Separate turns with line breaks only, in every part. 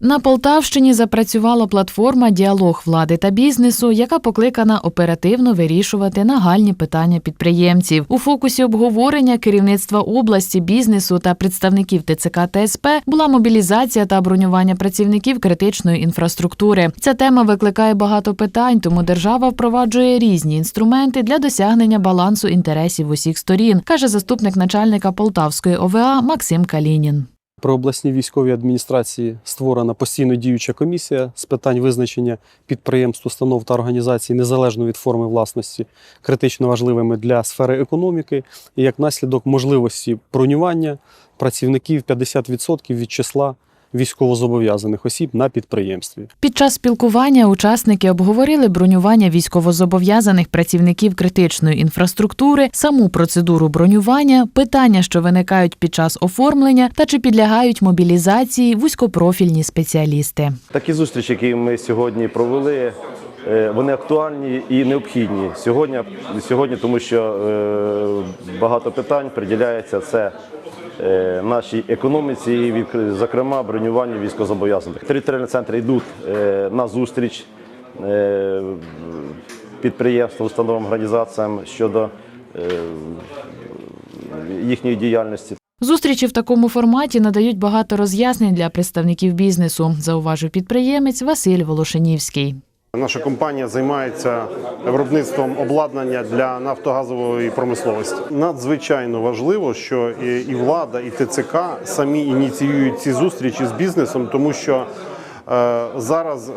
На Полтавщині запрацювала платформа Діалог влади та бізнесу, яка покликана оперативно вирішувати нагальні питання підприємців. У фокусі обговорення керівництва області, бізнесу та представників ТЦК та СП була мобілізація та бронювання працівників критичної інфраструктури. Ця тема викликає багато питань, тому держава впроваджує різні інструменти для досягнення балансу інтересів усіх сторін, каже заступник начальника Полтавської ОВА Максим Калінін.
При обласній військовій адміністрації створена постійно діюча комісія з питань визначення підприємств, установ та організацій незалежно від форми власності, критично важливими для сфери економіки, і як наслідок можливості бронювання працівників 50% від числа військовозобов'язаних осіб на підприємстві.
Під час спілкування учасники обговорили бронювання військовозобов'язаних працівників критичної інфраструктури, саму процедуру бронювання, питання, що виникають під час оформлення, та чи підлягають мобілізації вузькопрофільні спеціалісти.
Такі зустрічі, які ми сьогодні провели, вони актуальні і необхідні сьогодні, сьогодні тому що е, багато питань приділяється це е, нашій економіці, і зокрема бронюванню військовозобов'язаних. Територіальні центри йдуть е, на зустріч е, підприємствам, установам, організаціям щодо е, їхньої діяльності.
Зустрічі в такому форматі надають багато роз'яснень для представників бізнесу, зауважив підприємець Василь Волошинівський.
Наша компанія займається виробництвом обладнання для нафтогазової промисловості. Надзвичайно важливо, що і влада, і ТЦК самі ініціюють ці зустрічі з бізнесом, тому що е, зараз е,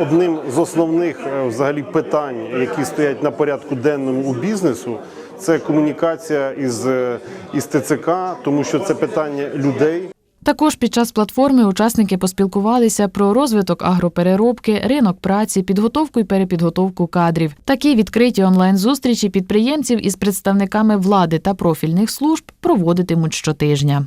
одним з основних е, взагалі питань, які стоять на порядку денному у бізнесу, це комунікація із, із ТЦК, тому що це питання людей.
Також під час платформи учасники поспілкувалися про розвиток агропереробки, ринок праці, підготовку і перепідготовку кадрів. Такі відкриті онлайн-зустрічі підприємців із представниками влади та профільних служб проводитимуть щотижня.